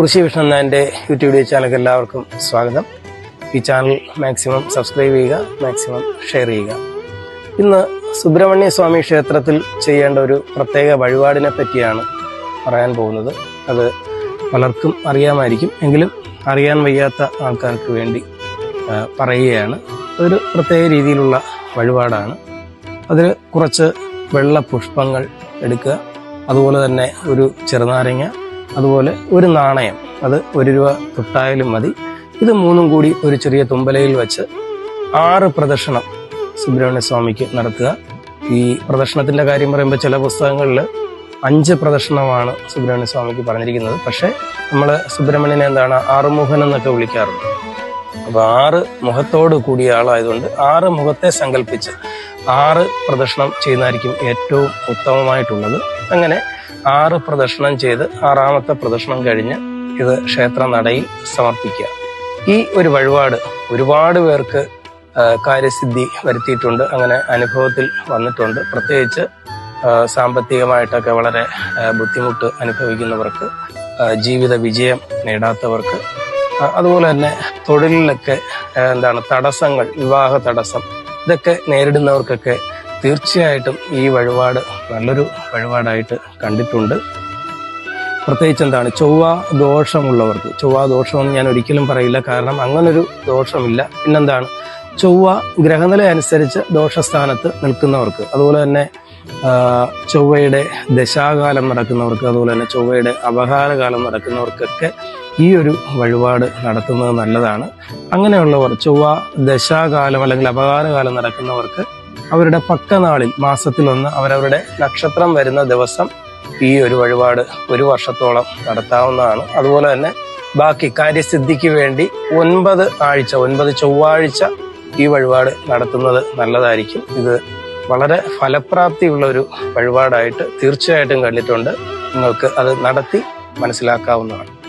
കുറിശി വിഷ്ണു എന്റെ യൂട്യൂബ് ചാനലിലേക്ക് എല്ലാവർക്കും സ്വാഗതം. ഈ ചാനൽ മാക്സിമം സബ്സ്ക്രൈബ് ചെയ്യുക മാക്സിമം ഷെയർ ചെയ്യുക. ഇന്ന് സുബ്രഹ്മണ്യ സ്വാമി ക്ഷേത്രത്തിൽ ചെയ്യേണ്ട ഒരു പ്രത്യേക വഴിപാടിനെ പറ്റിയാണ് പറയാൻ പോകുന്നത്. അത് പലർക്കും അറിയാമായിരിക്കും. എങ്കിലും അറിയാൻ വയ്യാത്ത ആൾക്കാർക്ക് വേണ്ടി പറയുകയാണ്. ഒരു പ്രത്യേക രീതിയിലുള്ള വഴിപാടാണ്. അതിൽ കുറച്ച് വെള്ള പുഷ്പങ്ങൾ എടുക്കുക. അതുപോലെ തന്നെ ഒരു ചെറുനാരങ്ങ അതുപോലെ ഒരു നാണയം. അത് ഒരു രൂപ തൊട്ടായാലും മതി. ഇത് മൂന്നും കൂടി ഒരു ചെറിയ തുമ്പലയിൽ വെച്ച് ആറ് പ്രദക്ഷിണം സുബ്രഹ്മണ്യ സ്വാമിക്ക് നടത്തുക. ഈ പ്രദക്ഷിണത്തിന്റെ കാര്യം പറയുമ്പോൾ ചില പുസ്തകങ്ങളിൽ അഞ്ച് പ്രദക്ഷിണമാണ് സുബ്രഹ്മണ്യ സ്വാമിക്ക് പറഞ്ഞിരിക്കുന്നത്. പക്ഷേ നമ്മൾ സുബ്രഹ്മണ്യനെ എന്താണ് ആറുമുഖൻ എന്നൊക്കെ വിളിക്കാറുണ്ട്. അപ്പൊ ആറ് മുഖത്തോട് കൂടിയ ആളായതുകൊണ്ട് ആറ് മുഖത്തെ സങ്കല്പിച്ച് ആറ് പ്രദക്ഷിണം ചെയ്യുന്നതായിരിക്കും ഏറ്റവും ഉത്തമമായിട്ടുള്ളത്. അങ്ങനെ ആറ് പ്രദക്ഷിണം ചെയ്ത് ആറാമത്തെ പ്രദക്ഷിണം കഴിഞ്ഞ് ഇത് ക്ഷേത്ര നടയിൽ സമർപ്പിക്കുക. ഈ ഒരു വഴിപാട് ഒരുപാട് പേർക്ക് കാര്യസിദ്ധി വരുത്തിയിട്ടുണ്ട് അങ്ങനെ അനുഭവത്തിൽ വന്നിട്ടുണ്ട്. പ്രത്യേകിച്ച് സാമ്പത്തികമായിട്ടൊക്കെ വളരെ ബുദ്ധിമുട്ട് അനുഭവിക്കുന്നവർക്ക് ജീവിത വിജയം നേടാത്തവർക്ക് അതുപോലെ തന്നെ തൊഴിലിലൊക്കെ എന്താണ് തടസ്സങ്ങൾ വിവാഹ തടസ്സം ഇതൊക്കെ നേരിടുന്നവർക്കൊക്കെ തീർച്ചയായിട്ടും ഈ വഴിപാട് നല്ലൊരു വഴിപാടായിട്ട് കണ്ടിട്ടുണ്ട്. പ്രത്യേകിച്ച് എന്താണ് ചൊവ്വ ദോഷമുള്ളവർക്ക് ചൊവ്വ ദോഷമെന്ന് ഞാൻ ഒരിക്കലും പറയില്ല കാരണം അങ്ങനൊരു ദോഷമില്ല. പിന്നെന്താണ് ചൊവ്വ ഗ്രഹനില അനുസരിച്ച് ദോഷസ്ഥാനത്ത് നിൽക്കുന്നവർക്ക് അതുപോലെ തന്നെ ചൊവ്വയുടെ ദശാകാലം നടക്കുന്നവർക്ക് അതുപോലെ തന്നെ ചൊവ്വയുടെ അപഹാരകാലം നടക്കുന്നവർക്കൊക്കെ ഈ ഒരു വഴിപാട് നടത്തുന്നത് നല്ലതാണ്. അങ്ങനെയുള്ളവർ ചൊവ്വ ദശാകാലം അല്ലെങ്കിൽ അപകാരകാലം നടക്കുന്നവർക്ക് അവരുടെ പക്കനാളിൽ മാസത്തിലൊന്ന് അവരവരുടെ നക്ഷത്രം വരുന്ന ദിവസം ഈ ഒരു വഴിപാട് ഒരു വർഷത്തോളം നടത്താവുന്നതാണ്. അതുപോലെ തന്നെ ബാക്കി കാര്യസിദ്ധിക്ക് വേണ്ടി ഒൻപത് ആഴ്ച ഒൻപത് ചൊവ്വാഴ്ച ഈ വഴിപാട് നടത്തുന്നത് നല്ലതായിരിക്കും. ഇത് വളരെ ഫലപ്രാപ്തിയുള്ള ഒരു വഴിപാടായിട്ട് തീർച്ചയായിട്ടും കണ്ടിട്ടുണ്ട്. നിങ്ങൾക്ക് അത് നടത്തി മനസ്സിലാക്കാവുന്നതാണ്.